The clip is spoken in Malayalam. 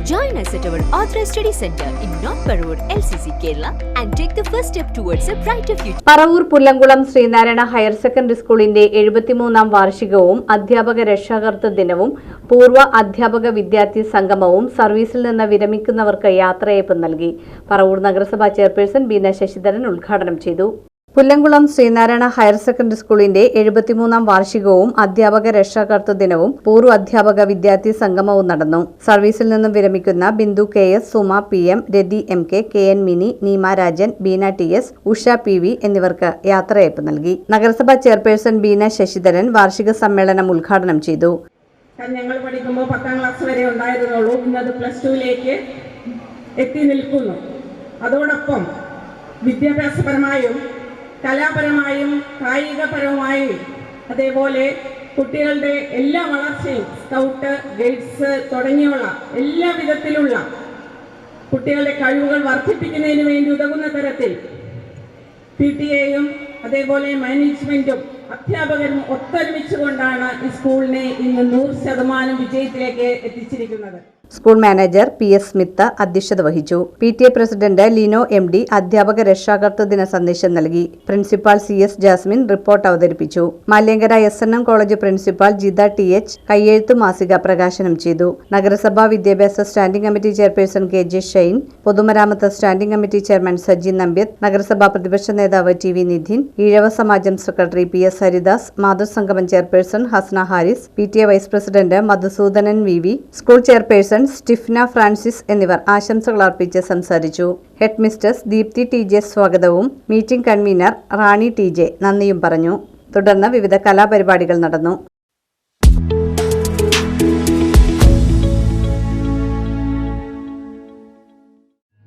Join us at our Authorized Study Center in North Parur, LCC, Kerala, and take the first step towards a brighter future. Paravur Pullankulam Sreenarayana higher secondary സ്കൂളിന്റെ എഴുപത്തിമൂന്നാം വാർഷികവും അധ്യാപക രക്ഷാകർതൃ ദിനവും പൂർവ അധ്യാപക വിദ്യാർത്ഥി സംഗമവും സർവീസിൽ നിന്ന് വിരമിക്കുന്നവർക്ക് യാത്രയയപ്പ് നൽകി പറവൂർ നഗരസഭാ ചെയർപേഴ്സൺ ബീന ശശിധരൻ ഉദ്ഘാടനം ചെയ്തു പുല്ലങ്കുളം ശ്രീനാരായണ ഹയർ സെക്കൻഡറി സ്കൂളിന്റെ എഴുപത്തിമൂന്നാം വാർഷികവും അധ്യാപക രക്ഷാകർത്തൃ ദിനവും പൂർവ അധ്യാപക വിദ്യാർത്ഥി സംഗമവും നടന്നു. സർവീസിൽ നിന്നും വിരമിക്കുന്ന Bindu K S Suma P M Rathi M K K N Mini Neema Rajan Beena T S Usha P V എന്നിവർക്ക് യാത്രയയപ്പ് നൽകി. നഗരസഭാ ചെയർപേഴ്സൺ ബീന ശശിധരൻ വാർഷിക സമ്മേളനം ഉദ്ഘാടനം ചെയ്തു. ഞങ്ങൾ പഠിക്കുമ്പോൾ പത്താം ക്ലാസ് വരെ ഉണ്ടായിരുന്നുള്ളൂ. ഇന്നത് പ്ലസ് ടുവിലേക്ക് എത്തി നിൽക്കുന്നു. അതോടൊപ്പം വിദ്യാഭ്യാസപരമായും കലാപരമായും കായികപരവുമായും അതേപോലെ കുട്ടികളുടെ എല്ലാ വളർച്ചയും സ്കൗട്ട് ഗൈഡ്സ് തുടങ്ങിയുള്ള എല്ലാ വിധത്തിലുള്ള കുട്ടികളുടെ കഴിവുകൾ വർദ്ധിപ്പിക്കുന്നതിന് വേണ്ടി ഉതകുന്ന തരത്തിൽ പി ടി എയും അതേപോലെ മാനേജ്മെന്റും അധ്യാപകരും ഒത്തൊരുമിച്ചുകൊണ്ടാണ് ഈ സ്കൂളിനെ ഇന്ന് നൂറ് ശതമാനം വിജയത്തിലേക്ക് എത്തിച്ചിരിക്കുന്നത്. School manager P S Smith അധ്യക്ഷത വഹിച്ചു. P T A president Lino M D അധ്യാപക രക്ഷാകർത്തൃ ദിന സന്ദേശം നൽകി. Principal C S Jasmine report അവതരിപ്പിച്ചു. Malyankara S N M college principal Jitha T H കയ്യെഴുത്തു മാസിക പ്രകാശനം ചെയ്തു. നഗരസഭാ വിദ്യാഭ്യാസ standing committee chairperson K J Shine പൊതുമരാമത്ത് standing committee chairman Saji Nambyath നഗരസഭാ പ്രതിപക്ഷ നേതാവ് T V Nidhin Ezhava Samajam secretary P S Haridas മാതൃസംഗമം chairperson Hasna Haris P T A vice president Madhusoodanan V V school chairperson Stifna Francis എന്നിവർ ആശംസകൾ അർപ്പിച്ച് സംസാരിച്ചു. Head mistress Deepthi T J സ്വാഗതവും meeting convener Rani T J നന്ദിയും പറഞ്ഞു. തുടർന്ന് വിവിധ കലാപരിപാടികൾ നടന്നു.